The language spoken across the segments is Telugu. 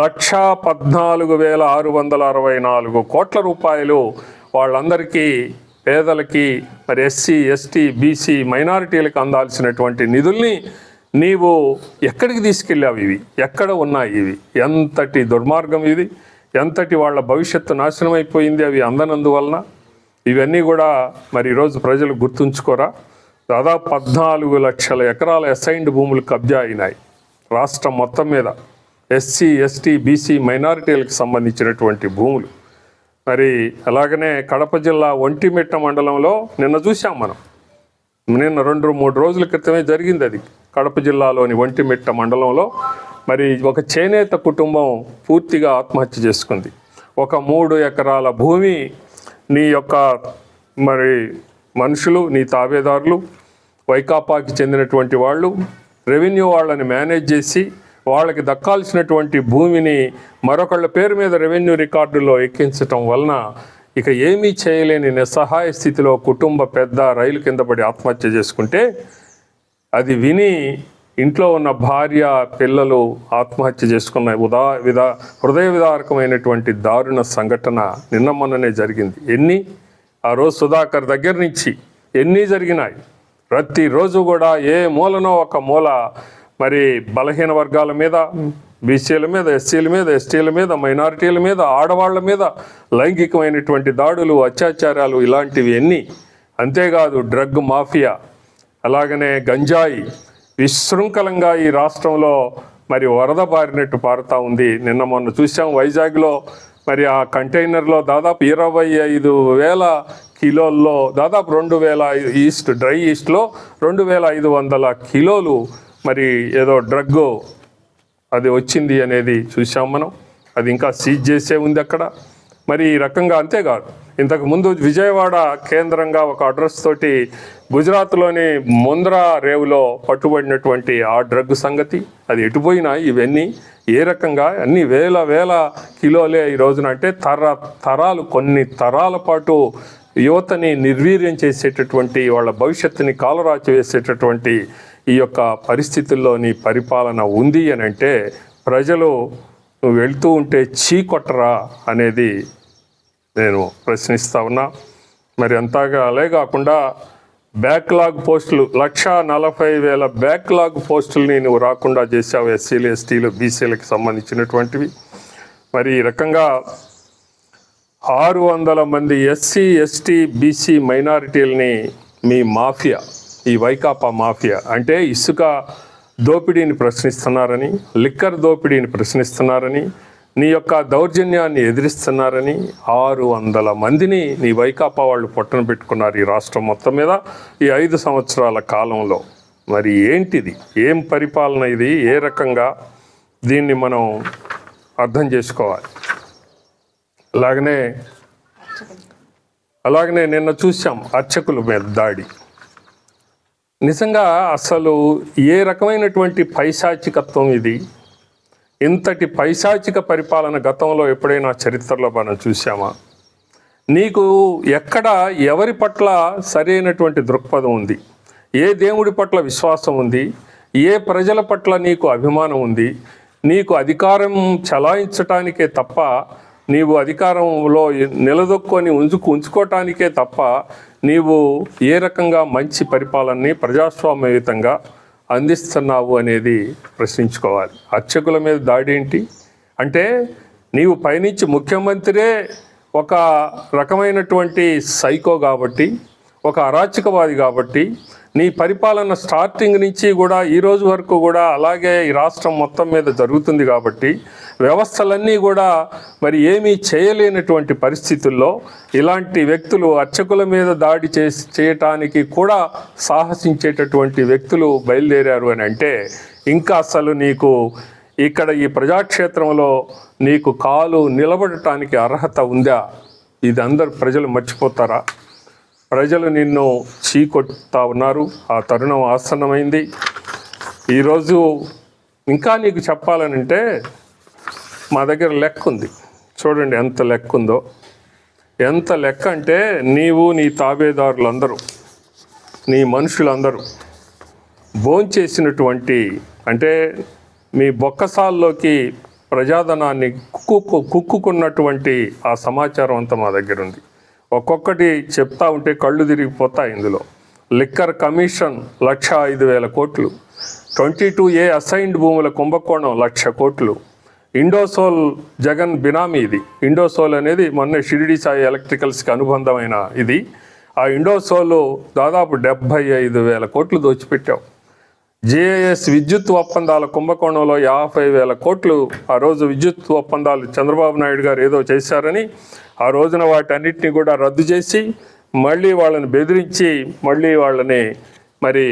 లక్ష పద్నాలుగు వేల ఆరు వందల అరవై నాలుగు కోట్ల రూపాయలు వాళ్ళందరికీ పేదలకి మరి ఎస్సీ ఎస్టీ బీసీ మైనారిటీలకు అందాల్సినటువంటి నిధుల్ని నీవు ఎక్కడికి తీసుకెళ్ళావు ఇవి? ఎక్కడ ఉన్నాయి ఇవి? ఎంతటి దుర్మార్గం ఇది? ఎంతటి వాళ్ళ భవిష్యత్తు నాశనం అయిపోయింది అవి అందనందువలన? ఇవన్నీ కూడా మరి ఈరోజు ప్రజలు గుర్తుంచుకోరా. దాదాపు పద్నాలుగు లక్షల ఎకరాల అసైన్డ్ భూములు కబ్జా అయినాయి. రాష్ట్రం మొత్తం మీద. ఎస్సీ ఎస్టీ బీసీ మైనారిటీలకు సంబంధించినటువంటి భూములు. మరి అలాగనే కడప జిల్లా ఒంటిమిట్ట మండలంలో నిన్న చూసాం మనం. నిన్న రెండు మూడు రోజుల క్రితమే జరిగింది అది. కడప జిల్లాలోని ఒంటిమిట్ట మండలంలో మరి ఒక చేనేత కుటుంబం పూర్తిగా ఆత్మహత్య చేసుకుంది. ఒక మూడు ఎకరాల భూమి నీ యొక్క మరి మనుషులు నీ తాబేదారులు వైకాపాకి చెందినటువంటి వాళ్ళు రెవెన్యూ వాళ్ళని మేనేజ్ చేసి వాళ్ళకి దక్కాల్సినటువంటి భూమిని మరొకళ్ళ పేరు మీద రెవెన్యూ రికార్డులో ఎక్కించటం వలన ఇక ఏమీ చేయలేని నిస్సహాయ స్థితిలో కుటుంబ పెద్ద రైలు కింద పడి ఆత్మహత్య చేసుకుంటే అది విని ఇంట్లో ఉన్న భార్య పిల్లలు ఆత్మహత్య చేసుకున్న ఉదా విధా హృదయ విదారకమైనటువంటి దారుణ సంఘటన నిన్న మొన్ననే జరిగింది. ఎన్ని? ఆ రోజు సుధాకర్ దగ్గర నుంచి ఎన్ని జరిగినాయి? ప్రతిరోజు కూడా ఏ మూలనో ఒక మూల మరి బలహీన వర్గాల మీద బీసీల మీద ఎస్సీల మీద ఎస్టీల మీద మైనారిటీల మీద ఆడవాళ్ళ మీద లైంగికమైనటువంటి దాడులు అత్యాచారాలు ఇలాంటివి ఎన్ని? అంతేకాదు డ్రగ్ మాఫియా అలాగనే గంజాయి విశృంఖలంగా ఈ రాష్ట్రంలో మరి వరద పారినట్టు పారుతూ ఉంది. నిన్న మొన్న చూసాం వైజాగ్లో మరి ఆ కంటైనర్లో దాదాపు ఇరవై ఐదు వేల కిలోల్లో దాదాపు రెండు వేల ఈస్ట్ డ్రై ఈస్ట్లో రెండు వేల ఐదు వందల కిలోలు మరి ఏదో డ్రగ్ అది వచ్చింది అనేది చూసాం మనం. అది ఇంకా సీజ్ చేసే ఉంది అక్కడ. మరి ఈ రకంగా అంతేకాదు. ఇంతకు ముందు విజయవాడ కేంద్రంగా ఒక అడ్రస్ తోటి గుజరాత్లోని ముంద్రా రేవులో పట్టుబడినటువంటి ఆ డ్రగ్ సంగతి అది ఎటుపోయినా ఇవన్నీ ఏ రకంగా అన్ని వేల వేల కిలోలే ఈ రోజున అంటే తర తరాలు కొన్ని తరాల పాటు యువతని నిర్వీర్యం చేసేటటువంటి వాళ్ళ భవిష్యత్తుని కాలరాచి వేసేటటువంటి ఈ యొక్క పరిస్థితుల్లోని పరిపాలన ఉంది అని అంటే ప్రజలు నువ్వు వెళ్తూ ఉంటే చీకొట్టరా అనేది నేను ప్రశ్నిస్తా ఉన్నా. మరి అంతగా అలే కాకుండా బ్యాక్లాగ్ పోస్టులు లక్ష నలభై వేల బ్యాక్లాగ్ పోస్టుల్ని నువ్వు రాకుండా చేసావు ఎస్సీలు ఎస్టీలు బీసీలకు సంబంధించినటువంటివి. మరి ఈ రకంగా ఆరు వందల మంది ఎస్సీ ఎస్టీ బీసీ మైనారిటీలని మీ మాఫియా ఈ వైకాపా మాఫియా అంటే ఇసుక దోపిడీని ప్రశ్నిస్తున్నారని లిక్కర్ దోపిడీని ప్రశ్నిస్తున్నారని నీ యొక్క దౌర్జన్యాన్ని ఎదిరిస్తున్నారని ఆరు వందల మందిని నీ వైకాపా వాళ్ళు పొట్టన పెట్టుకున్నారు ఈ రాష్ట్రం మొత్తం మీద ఈ ఐదు సంవత్సరాల కాలంలో. మరి ఏంటిది? ఏం పరిపాలన ఇది? ఏ రకంగా దీన్ని మనం అర్థం చేసుకోవాలి? అలాగనే అలాగనే నిన్న చూసాం అర్చకుల మీద దాడి. నిజంగా అసలు ఏ రకమైనటువంటి పైశాచికత్వం ఇది? ఇంతటి పైశాచిక పరిపాలన గతంలో ఎప్పుడైనా చరిత్రలో మనం చూసామా నీకు ఎక్కడ ఎవరి పట్ల సరైనటువంటి దృక్పథం ఉంది? ఏ దేవుడి పట్ల విశ్వాసం ఉంది? ఏ ప్రజల పట్ల నీకు అభిమానం ఉంది? నీకు అధికారం చలాయించటానికే తప్ప నీవు అధికారంలో నిలదొక్కొని ఉంచుకు ఉంచుకోవటానికే తప్ప నీవు ఏ రకంగా మంచి పరిపాలనని ప్రజాస్వామ్యయుతంగా అందిస్తున్నావు అనేది ప్రశ్నించుకోవాలి. అర్చకుల మీద దాడి ఏంటి? అంటే నీవు పయనించి ముఖ్యమంత్రే ఒక రకమైనటువంటి సైకో కాబట్టి ఒక అరాచకవాది కాబట్టి నీ పరిపాలన స్టార్టింగ్ నుంచి కూడా ఈ రోజు వరకు కూడా అలాగే ఈ రాష్ట్రం మొత్తం మీద జరుగుతుంది కాబట్టి వ్యవస్థలన్నీ కూడా మరి ఏమీ చేయలేనటువంటి పరిస్థితుల్లో ఇలాంటి వ్యక్తులు అర్చకుల మీద దాడి చేసి చేయటానికి కూడా సాహసించేటటువంటి వ్యక్తులు బయలుదేరారు అని అంటే ఇంకా అసలు నీకు ఇక్కడ ఈ ప్రజాక్షేత్రంలో నీకు కాలు నిలబడటానికి అర్హత ఉందా? ఇది అందరు ప్రజలు మర్చిపోతారా? ప్రజలు నిన్ను చీకొట్టా ఉన్నారు. ఆ తరుణం ఆసన్నమైంది. ఈరోజు ఇంకా నీకు చెప్పాలనంటే మా దగ్గర లెక్క ఉంది. చూడండి ఎంత లెక్క ఉందో. ఎంత లెక్క అంటే నీవు నీ తాబేదారులందరూ నీ మనుషులందరూ భోంచేసినటువంటి అంటే మీ బొక్కసాల్లోకి ప్రజాధనాన్ని కుక్కు కుక్కుకున్నటువంటి ఆ సమాచారం అంతా మా దగ్గర ఉంది. ఒక్కొక్కటి చెప్తా ఉంటే కళ్ళు తిరిగిపోతాయి ఇందులో. లిక్కర్ కమిషన్ లక్ష ఐదు వేల కోట్లు. ట్వంటీ టూ ఏ అసైన్డ్ భూముల కుంభకోణం లక్ష కోట్లు. ఇండోసోల్ జగన్ బినామీ ఇది. ఇండోసోల్ అనేది మొన్న షిరిడి సాయి ఎలక్ట్రికల్స్కి అనుబంధమైన ఇది. ఆ ఇండోసోల్ దాదాపు డెబ్భై ఐదు వేల కోట్లు దోచిపెట్టావు జేఏఎస్ విద్యుత్ ఒప్పందాల కుంభకోణంలో యాభై వేల కోట్లు ఆ రోజు విద్యుత్ ఒప్పందాలు చంద్రబాబు నాయుడు గారు ఏదో చేశారని ఆ రోజున వాటన్నిటిని కూడా రద్దు చేసి మళ్ళీ వాళ్ళని బెదిరించి మళ్ళీ వాళ్ళని మరి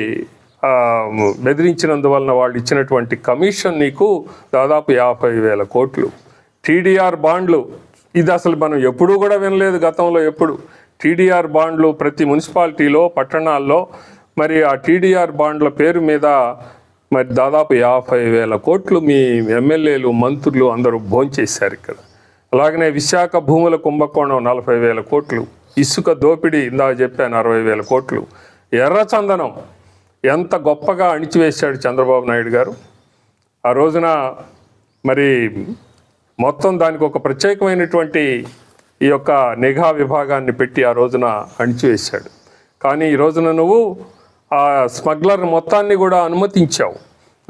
బెదిరించినందువలన వాళ్ళు ఇచ్చినటువంటి కమిషన్ నీకు దాదాపు యాభై వేల కోట్లు. టీడీఆర్ బాండ్లు ఇది అసలు మనం ఎప్పుడూ కూడా వినలేదు గతంలో ఎప్పుడు. టీడీఆర్ బాండ్లు ప్రతి మున్సిపాలిటీలో పట్టణాల్లో మరి ఆ టీడీఆర్ బాండ్ల పేరు మీద మరి దాదాపు యాభై వేల కోట్లు మీ ఎమ్మెల్యేలు మంత్రులు అందరూ భోంచేశారు ఇక్కడ. అలాగనే విశాఖ భూముల కుంభకోణం నలభై వేల కోట్లు ఇసుక దోపిడీ ఇందాక చెప్పాను అరవై వేల కోట్లు ఎర్రచందనం ఎంత గొప్పగా అణిచివేశాడు చంద్రబాబు నాయుడు గారు. ఆ రోజున మరి మొత్తం దానికి ఒక ప్రత్యేకమైనటువంటి ఈ యొక్క నిఘా విభాగాన్ని పెట్టి ఆ రోజున అణిచివేశాడు. కానీ ఈ రోజున నువ్వు ఆ స్మగ్లర్ మొత్తాన్ని కూడా అనుమతించావు.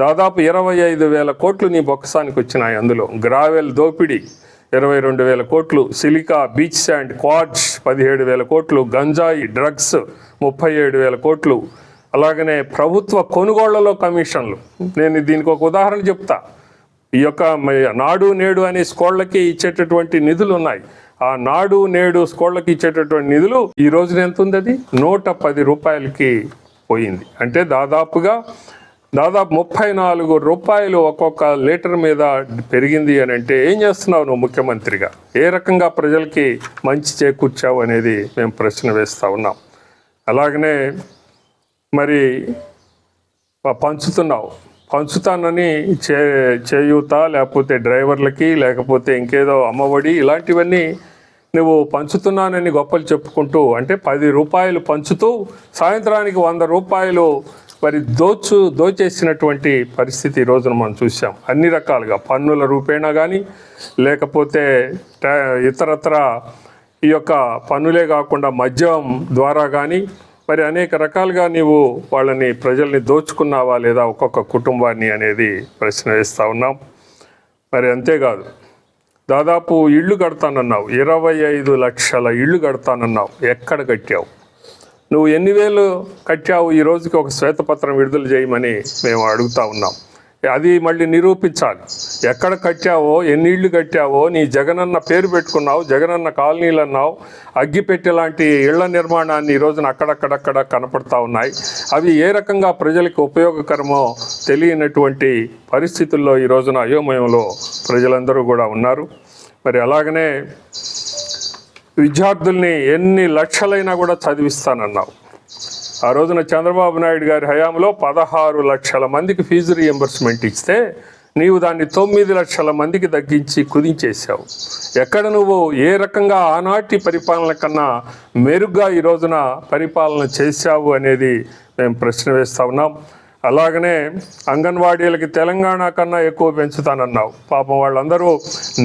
దాదాపు ఇరవై ఐదు వేల కోట్లు నీ బొక్కసానికి వచ్చినాయి అందులో. గ్రావెల్ దోపిడీ ఇరవై రెండు వేల కోట్లు. సిలికా బీచ్ శాండ్ క్వాడ్స్ పదిహేడు వేల కోట్లు. గంజాయి డ్రగ్స్ ముప్పై ఏడు వేల కోట్లు. అలాగనే ప్రభుత్వ కొనుగోళ్ళలో కమిషన్లు. నేను దీనికి ఒక ఉదాహరణ చెప్తా. ఈ యొక్క నాడు నేడు అనే స్కోళ్ళకి ఇచ్చేటటువంటి నిధులు ఉన్నాయి. ఆ నాడు నేడు స్కోళ్ళకి ఇచ్చేటటువంటి నిధులు ఈ రోజున ఎంత ఉంది అది? నూట పది రూపాయలకి పోయింది. అంటే దాదాపుగా దాదాపు ముప్పై నాలుగు రూపాయలు ఒక్కొక్క లీటర్ మీద పెరిగింది అని అంటే ఏం చేస్తున్నావు నువ్వు ముఖ్యమంత్రిగా? ఏ రకంగా ప్రజలకి మంచి చేకూర్చావు అనేది మేము ప్రశ్న వేస్తూ ఉన్నాం. అలాగనే మరి పంచుతున్నావు. పంచుతానని చే చేయూత లేకపోతే డ్రైవర్లకి లేకపోతే ఇంకేదో అమ్మఒడి ఇలాంటివన్నీ నువ్వు పంచుతున్నానని గొప్పలు చెప్పుకుంటూ అంటే పది రూపాయలు పంచుతూ సాయంత్రానికి వంద రూపాయలు మరి దోచు దోచేసినటువంటి పరిస్థితి ఈ రోజున మనం చూసాం అన్ని రకాలుగా పన్నుల రూపేణా కానీ లేకపోతే ఇతరత్ర ఈ యొక్క పన్నులే కాకుండా మద్యం ద్వారా కానీ మరి అనేక రకాలుగా నీవు వాళ్ళని ప్రజల్ని దోచుకున్నావా లేదా ఒక్కొక్క కుటుంబాన్ని అనేది ప్రశ్న వేస్తూ ఉన్నాం. మరి అంతేకాదు దాదాపు ఇళ్ళు కడతానన్నావు. ఇరవై ఐదు లక్షల ఇళ్ళు కడతానన్నావు. ఎక్కడ కట్టావు? నువ్వు ఎన్ని వేలు కట్టావు? ఈ రోజుకి ఒక శ్వేతపత్రం విడుదల చేయమని మేము అడుగుతా ఉన్నాం. అది మళ్ళీ నిరూపించాలి. ఎక్కడ కట్టావో ఎన్ని ఇళ్ళు కట్టావో నీ జగనన్న పేరు పెట్టుకున్నావు జగనన్న కాలనీలు అన్నావు అగ్గిపెట్టె లాంటి ఇళ్ళ నిర్మాణాన్ని ఈ రోజున అక్కడక్కడక్కడ కనపడతా ఉన్నాయి. అవి ఏ రకంగా ప్రజలకు ఉపయోగకరమో తెలియనటువంటి పరిస్థితుల్లో ఈ రోజున అయోమయంలో ప్రజలందరూ కూడా ఉన్నారు. మరి అలాగనే విద్యార్థుల్ని ఎన్ని లక్షలైనా కూడా చదివిస్తానన్నావు. ఆ రోజున చంద్రబాబు నాయుడు గారి హయాంలో పదహారు లక్షల మందికి ఫీజు రియంబర్స్మెంట్ ఇస్తే నీవు దాన్ని తొమ్మిది లక్షల మందికి తగ్గించి కుదించేశావు. ఎక్కడ నువ్వు ఏ రకంగా ఆనాటి పరిపాలన కన్నా మెరుగ్గా ఈ రోజున పరిపాలన చేశావు అనేది మేము ప్రశ్న వేస్తా ఉన్నాం. అలాగనే అంగన్వాడీలకి తెలంగాణ కన్నా ఎక్కువ పెంచుతానన్నావు. పాపం వాళ్ళందరూ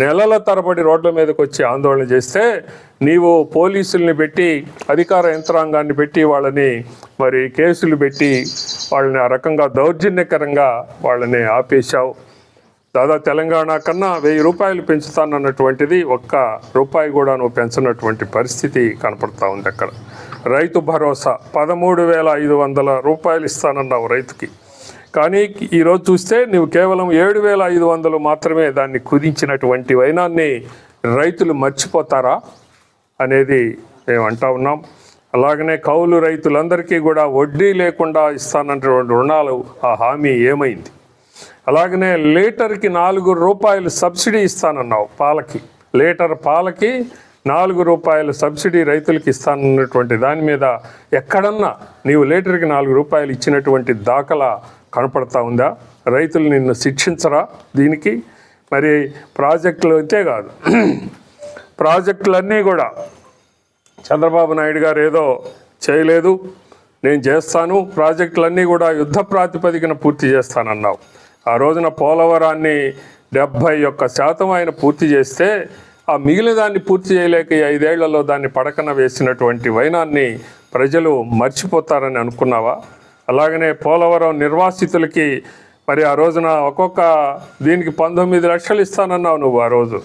నెలల తరబడి రోడ్ల మీదకి వచ్చి ఆందోళన చేస్తే నీవు పోలీసుల్ని పెట్టి అధికార యంత్రాంగాన్ని పెట్టి వాళ్ళని మరి కేసులు పెట్టి వాళ్ళని ఆ రకంగా దౌర్జన్యకరంగా వాళ్ళని ఆపేశావు. దాదాపు తెలంగాణ కన్నా వెయ్యి రూపాయలు పెంచుతానన్నటువంటిది ఒక్క రూపాయి కూడా నువ్వు పెంచినటువంటి పరిస్థితి కనపడతా ఉంది అక్కడ. రైతు భరోసా పదమూడు వేల ఐదు వందల రూపాయలు ఇస్తానన్నావు రైతుకి. కానీ ఈరోజు చూస్తే నువ్వు కేవలం ఏడు వేల ఐదు వందలు మాత్రమే దాన్ని కుదించినటువంటి వైనాన్ని రైతులు మర్చిపోతారా అనేది మేము అంటా ఉన్నాం. అలాగనే కౌలు రైతులందరికీ కూడా వడ్డీ లేకుండా ఇస్తానంటే రుణాలు ఆ హామీ ఏమైంది? అలాగనే లీటర్కి నాలుగు రూపాయలు సబ్సిడీ ఇస్తానన్నావు పాలకి. లీటర్ పాలకి నాలుగు రూపాయలు సబ్సిడీ రైతులకు ఇస్తానన్నటువంటి దాని మీద ఎక్కడన్నా నీవు లీటర్కి నాలుగు రూపాయలు ఇచ్చినటువంటి దాఖలా కనపడతా ఉందా? రైతులు నిన్ను శిక్షించరా దీనికి? మరి ప్రాజెక్టులు అయితే కాదు. ప్రాజెక్టులన్నీ కూడా చంద్రబాబు నాయుడు గారు ఏదో చేయలేదు నేను చేస్తాను ప్రాజెక్టులన్నీ కూడా యుద్ధ ప్రాతిపదికన పూర్తి చేస్తానన్నావు. ఆ రోజున పోలవరాన్ని డెబ్భై ఒక్క శాతం ఆయన పూర్తి చేస్తే ఆ మిగిలిన దాన్ని పూర్తి చేయలేక ఈ ఐదేళ్ళలో దాన్ని పడకన వేసినటువంటి వైనాన్ని ప్రజలు మర్చిపోతారని అనుకున్నావా? అలాగనే పోలవరం నిర్వాసితులకి మరి ఆ రోజున ఒక్కొక్క దీనికి పంతొమ్మిది లక్షలు ఇస్తానన్నావు నువ్వు ఆ రోజు.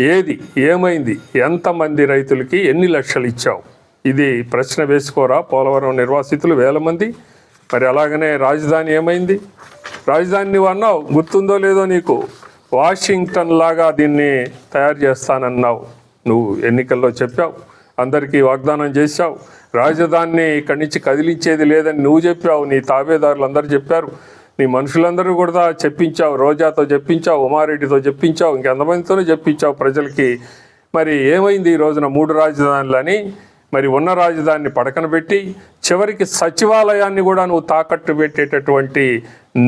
ఏది? ఏమైంది? ఎంతమంది రైతులకి ఎన్ని లక్షలు ఇచ్చావు? ఇది ప్రశ్న వేసుకోరా? పోలవరం నిర్వాసితులు వేల మంది. మరి అలాగనే రాజధాని ఏమైంది? రాజధాని నువ్వు అన్నావు గుర్తుందో లేదో నీకు. వాషింగ్టన్ లాగా దీన్ని తయారు చేస్తానన్నావు. నువ్వు ఎన్నికల్లో చెప్పావు అందరికీ వాగ్దానం చేశావు. రాజధానిని ఇక్కడి నుంచి కదిలించేది లేదని నువ్వు చెప్పావు నీ తాబేదారులు అందరూ చెప్పారు. నీ మనుషులందరూ కూడా చెప్పించావు రోజాతో చెప్పించావు ఉమారెడ్డితో చెప్పించావు ఇంకెంతమందితోనే చెప్పించావు ప్రజలకి. మరి ఏమైంది ఈ రోజున మూడు రాజధానులని? మరి ఉన్న రాజధానిని పడకన పెట్టి చివరికి సచివాలయాన్ని కూడా నువ్వు తాకట్టు పెట్టేటటువంటి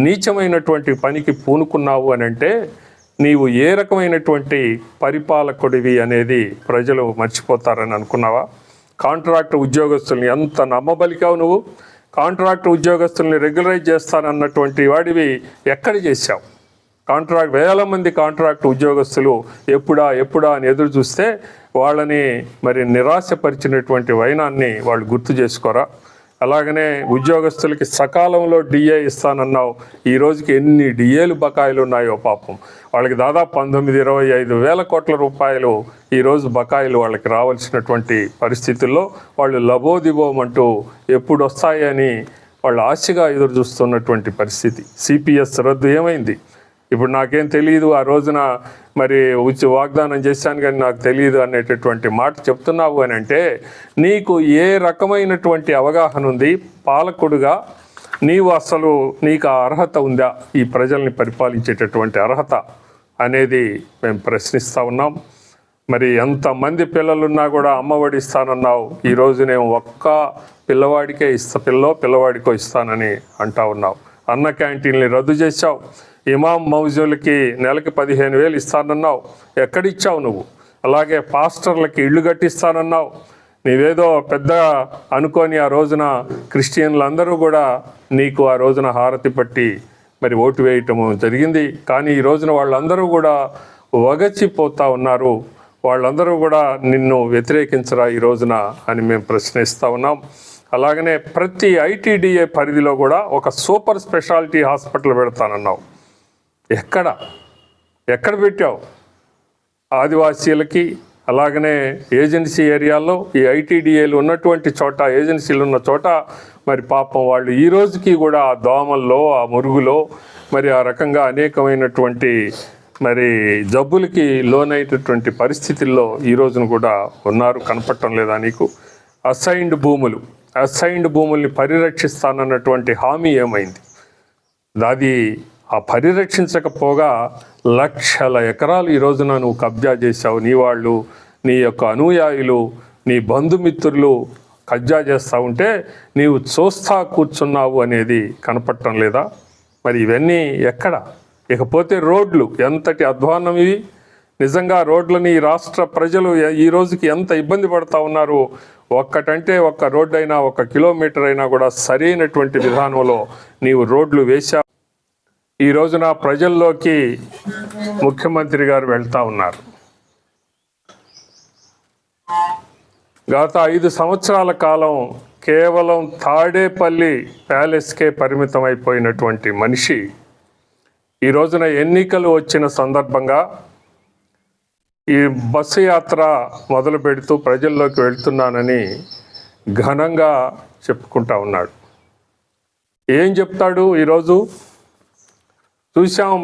నీచమైనటువంటి పనికి పూనుకున్నావు అని అంటే నీవు ఏ రకమైనటువంటి పరిపాలకుడివి అనేది ప్రజలు మర్చిపోతారని అనుకున్నావా? కాంట్రాక్ట్ ఉద్యోగస్తుల్ని ఎంత నమ్మబలికావు నువ్వు? కాంట్రాక్ట్ ఉద్యోగస్తుల్ని రెగ్యులరైజ్ చేస్తానన్నటువంటి వాడివి ఎక్కడ చేశావు? కాంట్రాక్ట్ వేల మంది కాంట్రాక్ట్ ఉద్యోగస్తులు ఎప్పుడా ఎప్పుడా అని ఎదురు చూస్తే వాళ్ళని మరి నిరాశపరిచినటువంటి వైనాన్ని వాళ్ళు గుర్తు చేసుకోరా? అలాగనే ఉద్యోగస్తులకి సకాలంలో డిఏ ఇస్తానన్నావు. ఈ రోజుకి ఎన్ని డిఏలు బకాయిలు ఉన్నాయో పాపం. వాళ్ళకి దాదాపు పంతొమ్మిది ఇరవై ఐదు వేల కోట్ల రూపాయలు ఈరోజు బకాయిలు వాళ్ళకి రావాల్సినటువంటి పరిస్థితుల్లో వాళ్ళు లబోదిబోమంటూ ఎప్పుడు వస్తాయని వాళ్ళు ఆశగా ఎదురు చూస్తున్నటువంటి పరిస్థితి సిపిఎస్ రద్దు ఏమైంది? ఇప్పుడు నాకేం తెలియదు ఆ రోజున మరి ఉచి వాగ్దానం చేశాను కానీ నాకు తెలియదు అనేటటువంటి మాట చెప్తున్నావు అని అంటే నీకు ఏ రకమైనటువంటి అవగాహన ఉంది? పాలకుడుగా నీవు అసలు నీకు ఆ అర్హత ఉందా? ఈ ప్రజల్ని పరిపాలించేటటువంటి అర్హత అనేది మేము ప్రశ్నిస్తూ ఉన్నాం. మరి ఎంతమంది పిల్లలున్నా కూడా అమ్మఒడి ఇస్తానన్నావు. ఈరోజు నేను ఒక్క పిల్లవాడికే ఇస్తా పిల్లో పిల్లవాడికో ఇస్తానని అంటా ఉన్నావు. అన్న క్యాంటీన్ని రద్దు చేశావు. ఇమాం మౌజులకి నెలకి పదిహేను వేలు ఇస్తానన్నావు. ఎక్కడిచ్చావు నువ్వు? అలాగే పాస్టర్లకి ఇళ్ళు కట్టిస్తానన్నావు. నీవేదో పెద్ద అనుకోని ఆ రోజున క్రిస్టియన్లు అందరూ కూడా నీకు ఆ రోజున హారతి పట్టి మరి ఓటు వేయటము జరిగింది. కానీ ఈ రోజున వాళ్ళందరూ కూడా వగచిపోతూ ఉన్నారు. వాళ్ళందరూ కూడా నిన్ను వ్యతిరేకించరా ఈ రోజున అని మేము ప్రశ్నిస్తూ ఉన్నాం. అలాగనే ప్రతి ఐటీడీఏ పరిధిలో కూడా ఒక సూపర్ స్పెషాలిటీ హాస్పిటల్ పెడతానన్నావు. ఎక్కడ? ఎక్కడ పెట్టావు? ఆదివాసీలకి అలాగనే ఏజెన్సీ ఏరియాలో ఈ ఐటీడీఏలు ఉన్నటువంటి చోట ఏజెన్సీలు ఉన్న చోట మరి పాపం వాళ్ళు ఈ రోజుకి కూడా ఆ దోమల్లో ఆ మురుగులో మరి ఆ రకంగా అనేకమైనటువంటి మరి జబ్బులకి లోనైనటువంటి పరిస్థితుల్లో ఈ రోజున కూడా ఉన్నారు. కనపడటం లేదా నీకు? అసైన్డ్ భూములు అసైన్డ్ భూముల్ని పరిరక్షిస్తానన్నటువంటి హామీ ఏమైంది? అది ఆ పరిరక్షించకపోగా లక్షల ఎకరాలు ఈ రోజున నువ్వు కబ్జా చేశావు. నీ వాళ్ళు నీ యొక్క అనుయాయులు నీ బంధుమిత్రులు కబ్జా చేస్తూ ఉంటే నీవు చూస్తా కూర్చున్నావు అనేది కనపడటం లేదా? మరి ఇవన్నీ ఎక్కడ? ఇకపోతే రోడ్లు ఎంతటి అధ్వానం ఇవి? నిజంగా రోడ్లని రాష్ట్ర ప్రజలు ఈ రోజుకి ఎంత ఇబ్బంది పడతా ఉన్నారు? ఒక్కటంటే ఒక్క రోడ్డు అయినా ఒక కిలోమీటర్ అయినా కూడా సరైనటువంటి విధానంలో నీవు రోడ్లు వేశావు. ఈ రోజున ప్రజల్లోకి ముఖ్యమంత్రి గారు వెళ్తా ఉన్నారు. గత ఐదు సంవత్సరాల కాలం కేవలం తాడేపల్లి ప్యాలెస్కే పరిమితం అయిపోయినటువంటి మనిషి ఈ రోజున ఎన్నికలు వచ్చిన సందర్భంగా ఈ బస్సు యాత్ర మొదలు పెడుతూ ప్రజల్లోకి వెళ్తున్నానని ఘనంగా చెప్పుకుంటా ఉన్నాడు. ఏం చెప్తాడు ఈరోజు? చూసాం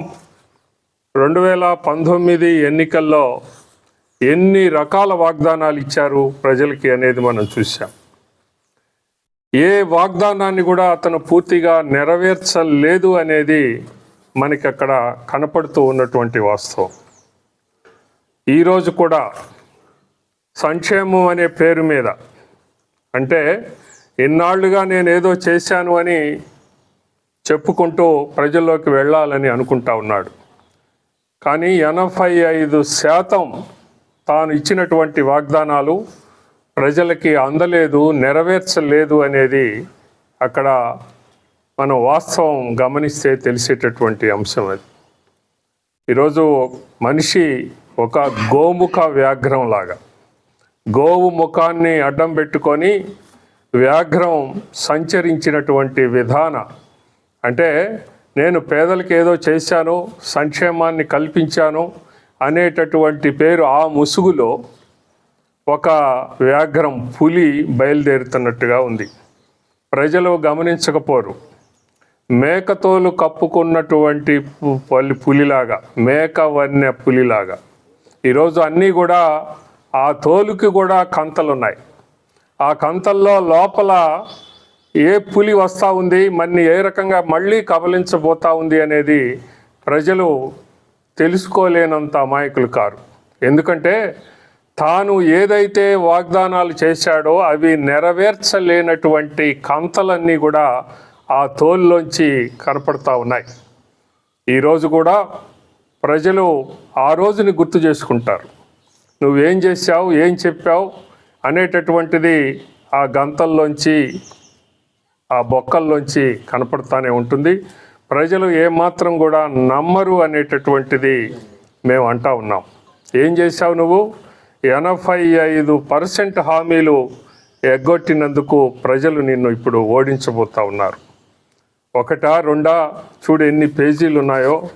రెండు వేల పంతొమ్మిది ఎన్నికల్లో ఎన్ని రకాల వాగ్దానాలు ఇచ్చారు ప్రజలకి అనేది మనం చూసాం ఏ వాగ్దానాన్ని కూడా అతను పూర్తిగా నెరవేర్చలేదు అనేది మనకి అక్కడ కనపడుతూ ఉన్నటువంటి వాస్తవం. ఈరోజు కూడా సంక్షేమం అనే పేరు మీద అంటే ఇన్నాళ్ళుగా నేను ఏదో చేశాను అని చెప్పుకుంటూ ప్రజల్లోకి వెళ్ళాలని అనుకుంటా ఉన్నాడు. కానీ ఎనభై ఐదు శాతం తాను ఇచ్చినటువంటి వాగ్దానాలు ప్రజలకి అందలేదు నెరవేర్చలేదు అనేది అక్కడ మనం వాస్తవం గమనిస్తే తెలిసేటటువంటి అంశం అది. ఈరోజు మనిషి ఒక గోముఖ వ్యాఘ్రం లాగా గోవు ముఖాన్ని అడ్డం పెట్టుకొని వ్యాఘ్రం సంచరించినటువంటి విధాన అంటే నేను పేదలకు ఏదో చేశాను సంక్షేమాన్ని కల్పించాను అనేటటువంటి పేరు ఆ ముసుగులో ఒక వ్యాఘ్రం పులి బయలుదేరుతున్నట్టుగా ఉంది. ప్రజలు గమనించకపోరు. మేకతోలు కప్పుకున్నటువంటి పల్లి పులిలాగా మేక వన్య పులిలాగా. ఈరోజు అన్నీ కూడా ఆ తోలుకి కూడా కంతలు ఉన్నాయి ఆ కంతల్లో లోపల ఏ పులి వస్తూ ఉంది మన్ని ఏ రకంగా మళ్ళీ కబలించబోతా ఉంది అనేది ప్రజలు తెలుసుకోలేనంత అమాయకులు కారు. ఎందుకంటే తాను ఏదైతే వాగ్దానాలు చేశాడో అవి నెరవేర్చలేనటువంటి కంతలన్నీ కూడా ఆ తోలులోంచి కనపడతా ఉన్నాయి. ఈరోజు కూడా ప్రజలు ఆ రోజుని గుర్తు చేసుకుంటారు. నువ్వేం చేశావు ఏం చెప్పావు అనేటటువంటిది ఆ గంతల్లోంచి ఆ బొక్కల్లోంచి కనపడతానే ఉంటుంది. ప్రజలు ఏమాత్రం కూడా నమ్మరు అనేటటువంటిది మేము అంటా ఉన్నాం. ఏం చేశావు నువ్వు? ఎనభై ఐదు పర్సెంట్ హామీలు ఎగ్గొట్టినందుకు ప్రజలు నిన్ను ఇప్పుడు ఓడించబోతా ఉన్నారు. ఒకటా రెండా? చూడు ఎన్ని పేజీలు ఉన్నాయో.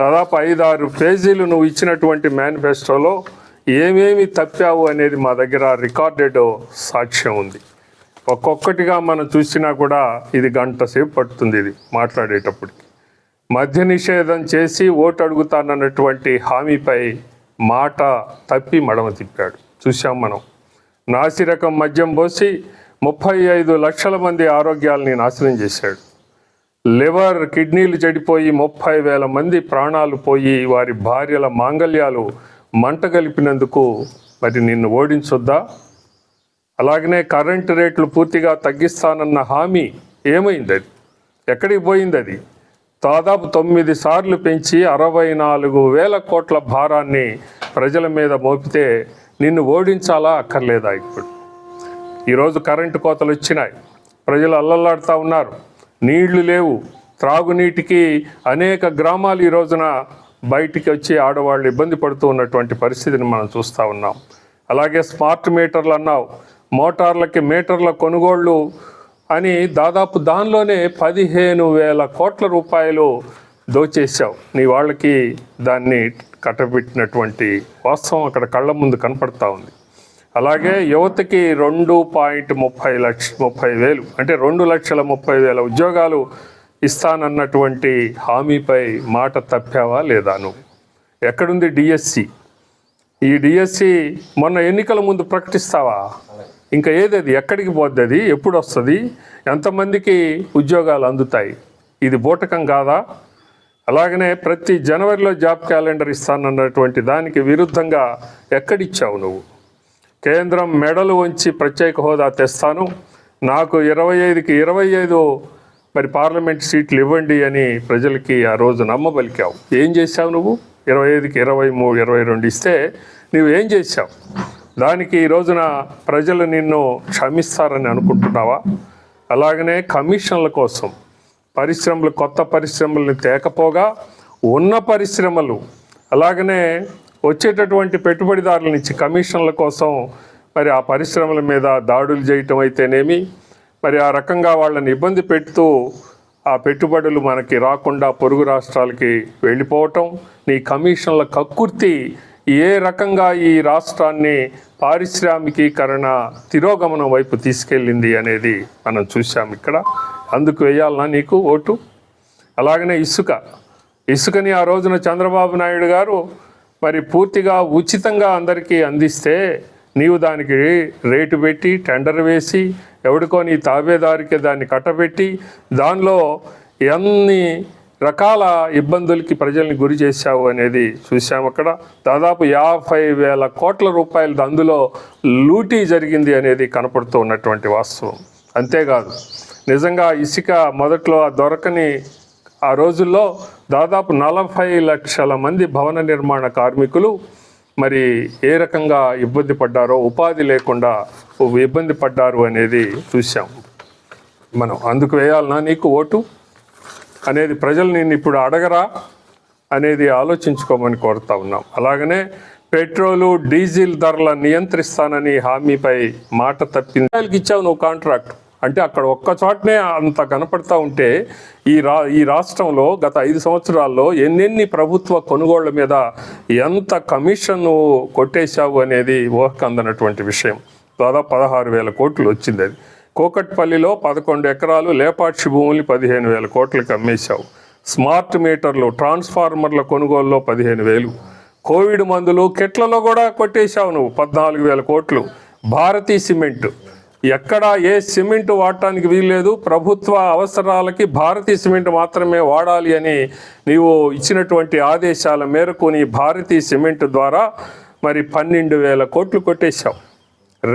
దాదాపు ఐదారు పేజీలు నువ్వు ఇచ్చినటువంటి మేనిఫెస్టోలో ఏమేమి తప్పావు అనేది మా దగ్గర రికార్డెడ్ సాక్ష్యం ఉంది. ఒక్కొక్కటిగా మనం చూసినా కూడా ఇది గంట సేపు పడుతుంది ఇది మాట్లాడేటప్పటికి. మద్య నిషేధం చేసి ఓటు అడుగుతానన్నటువంటి హామీపై మాట తప్పి మడమ తిప్పాడు. చూసాం మనం. నాసిరకం మద్యం పోసి ముప్పై ఐదు లక్షల మంది ఆరోగ్యాల్ని నాశనం చేశాడు. లివర్ కిడ్నీలు చెడిపోయి ముప్పై వేల మంది ప్రాణాలు పోయి వారి భార్యల మాంగల్యాలు మంట కలిపినందుకు మరి నిన్ను ఓడించొద్దా? అలాగనే కరెంటు రేట్లు పూర్తిగా తగ్గిస్తానన్న హామీ ఏమైంది అది? ఎక్కడికి పోయింది అది? దాదాపు తొమ్మిది సార్లు పెంచి అరవై నాలుగు వేల కోట్ల భారాన్ని ప్రజల మీద మోపితే నిన్ను ఓడించాలా అక్కర్లేదా ఇప్పుడు? ఈరోజు కరెంటు కోతలు వచ్చినాయి. ప్రజలు అల్లల్లాడుతూ ఉన్నారు. నీళ్ళు లేవు. త్రాగునీటికి అనేక గ్రామాలు ఈ రోజున బయటికి వచ్చి ఆడవాళ్ళు ఇబ్బంది పడుతూ ఉన్నటువంటి పరిస్థితిని మనం చూస్తూ ఉన్నాం. అలాగే స్మార్ట్ మీటర్లు అన్నావు. మోటార్లకి మీటర్ల కొనుగోళ్ళు అని దాదాపు దానిలోనే పదిహేను వేల కోట్ల రూపాయలు దోచేశావు. నీ వాళ్ళకి దాన్ని కట్టబెట్టినటువంటి వాస్తవం అక్కడ కళ్ళ ముందు కనపడతా ఉంది. అలాగే యువతకి రెండు పాయింట్ ముప్పై లక్ష ముప్పై వేలు అంటే రెండు లక్షల ముప్పై వేల ఉద్యోగాలు ఇస్తానన్నటువంటి హామీపై మాట తప్పావా లేదా నువ్వు? ఎక్కడుంది డిఎస్సి? ఈ డిఎస్సి మొన్న ఎన్నికల ముందు ప్రకటిస్తావా? ఇంకా ఏది అది ఎక్కడికి పోద్ది అది ఎప్పుడు వస్తుంది ఎంతమందికి ఉద్యోగాలు అందుతాయి? ఇది బూటకం కాదా? అలాగనే ప్రతి జనవరిలో జాబ్ క్యాలెండర్ ఇస్తానన్నటువంటి దానికి విరుద్ధంగా ఎక్కడిచ్చావు నువ్వు? కేంద్రం మెడలు వంచి ప్రత్యేక హోదా తెస్తాను. నాకు ఇరవై ఐదుకి ఇరవై ఐదు మరి పార్లమెంట్ సీట్లు ఇవ్వండి అని ప్రజలకి ఆ రోజు నమ్మబలికావు. ఏం చేశావు నువ్వు? ఇరవై ఐదుకి ఇరవై మూడు ఇరవై రెండు ఇస్తే నువ్వు ఏం చేశావు? దానికి ఈ రోజున ప్రజలు నిన్ను క్షమిస్తారని అనుకుంటున్నావా? అలాగనే కమిషన్ల కోసం పరిశ్రమలు కొత్త పరిశ్రమల్ని తేకపోగా ఉన్న పరిశ్రమలు అలాగనే వచ్చేటటువంటి పెట్టుబడిదారుల నుంచి కమిషన్ల కోసం మరి ఆ పరిశ్రమల మీద దాడులు చేయటం అయితేనేమి మరి ఆ రకంగా వాళ్ళని ఇబ్బంది పెడుతూ ఆ పెట్టుబడులు మనకి రాకుండా పొరుగు రాష్ట్రాలకి వెళ్ళిపోవటం నీ కమిషన్ల కక్కుర్తి ఏ రకంగా ఈ రాష్ట్రాన్ని పారిశ్రామికీకరణ తిరోగమనం వైపు తీసుకెళ్ళింది అనేది మనం చూసాం ఇక్కడ. అందుకు వేయాలన్నా నీకు ఓటు? అలాగనే ఇసుక. ఇసుకని ఆ రోజున చంద్రబాబు నాయుడు గారు మరి పూర్తిగా ఉచితంగా అందరికీ అందిస్తే నీవు దానికి రేటు పెట్టి టెండర్ వేసి ఎవడికో నీ తాబేదారికి దాన్ని కట్టబెట్టి దానిలో ఎన్ని రకాల ఇబ్బందులకి ప్రజల్ని గురి చేశావు అనేది చూసాం అక్కడ. దాదాపు యాభై వేల కోట్ల రూపాయలు అందులో లూటీ జరిగింది అనేది కనపడుతూ ఉన్నటువంటి వాస్తవం. అంతేకాదు నిజంగా ఇసుక మొదట్లో దొరకని ఆ రోజుల్లో దాదాపు నలభై లక్షల మంది భవన నిర్మాణ కార్మికులు మరి ఏ రకంగా ఇబ్బంది పడ్డారో ఉపాధి లేకుండా ఇబ్బంది పడ్డారు అనేది చూసాం మనం అందుకు వేయాలన్నా నీకు ఓటు? అనేది ప్రజలు నేను ఇప్పుడు అడగరా అనేది ఆలోచించుకోమని కోరుతా ఉన్నాం. అలాగనే పెట్రోలు డీజిల్ ధరల నియంత్రిస్తానని హామీపై మాట తప్పింది. వాళ్ళకి ఇచ్చావు నువ్వు కాంట్రాక్ట్. అంటే అక్కడ ఒక్క చోటనే అంత కనపడతా ఉంటే ఈ రా ఈ రాష్ట్రంలో గత ఐదు సంవత్సరాల్లో ఎన్నెన్ని ప్రభుత్వ కొనుగోళ్ళ మీద ఎంత కమిషన్ కొట్టేశావు అనేది ఊహకందనటువంటి విషయం. దాదాపు పదహారు వేల కోట్లు వచ్చింది అది. కోకట్పల్లిలో పదకొండు ఎకరాలు లేపాక్షి భూములు పదిహేను వేల కోట్లకి అమ్మేశావు. స్మార్ట్ మీటర్లు ట్రాన్స్ఫార్మర్ల కొనుగోలులో పదిహేను వేలు. కోవిడ్ మందులు కిట్లలో కూడా కొట్టేశావు నువ్వు పద్నాలుగు వేల కోట్లు. భారతీ సిమెంట్. ఎక్కడా ఏ సిమెంట్ వాడటానికి వీల్లేదు. ప్రభుత్వ అవసరాలకి భారతీ సిమెంట్ మాత్రమే వాడాలి అని నీవు ఇచ్చినటువంటి ఆదేశాల మేరకు నీ భారతీ సిమెంట్ ద్వారా మరి పన్నెండు వేల కోట్లు కొట్టేశావు.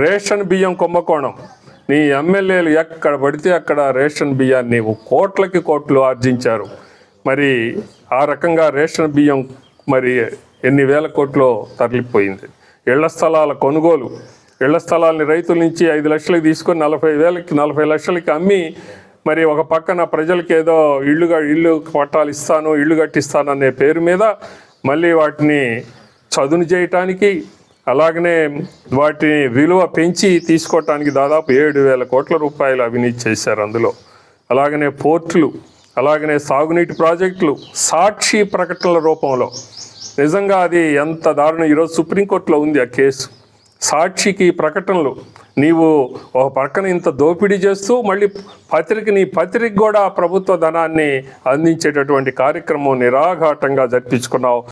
రేషన్ బియ్యం కుంభకోణం. నీ ఎమ్మెల్యేలు ఎక్కడ పడితే అక్కడ రేషన్ బియ్యాన్ని కోట్లకి కోట్లు ఆర్జించారు. మరి ఆ రకంగా రేషన్ బియ్యం మరి ఎన్ని వేల కోట్లు తరలిపోయింది. ఇళ్ళ స్థలాల కొనుగోలు ఇళ్ళ స్థలాల్ని రైతుల నుంచి ఐదు లక్షలకి తీసుకొని నలభై వేలకి నలభై లక్షలకి అమ్మి మరి ఒక పక్కన ప్రజలకి ఏదో ఇల్లుగా ఇల్లు పట్టాలు ఇస్తాను ఇల్లు కట్టిస్తాను అనే పేరు మీద మళ్ళీ వాటిని చదును చేయటానికి అలాగనే వాటిని విలువ పెంచి తీసుకోవటానికి దాదాపు ఏడు వేల కోట్ల రూపాయలు అవినీతి చేశారు అందులో. అలాగనే పోర్టులు అలాగనే సాగునీటి ప్రాజెక్టులు సాక్షి ప్రకటనల రూపంలో. నిజంగా అది ఎంత దారుణం. ఈరోజు సుప్రీంకోర్టులో ఉంది ఆ కేసు. సాక్షికి ప్రకటనలు. నీవు ఒక పక్కన ఇంత దోపిడీ చేస్తూ మళ్ళీ పత్రిక నీ పత్రిక కూడా ప్రభుత్వ ధనాన్ని అందించేటటువంటి కార్యక్రమం నిరాఘాటంగా జరిపించుకున్నావు.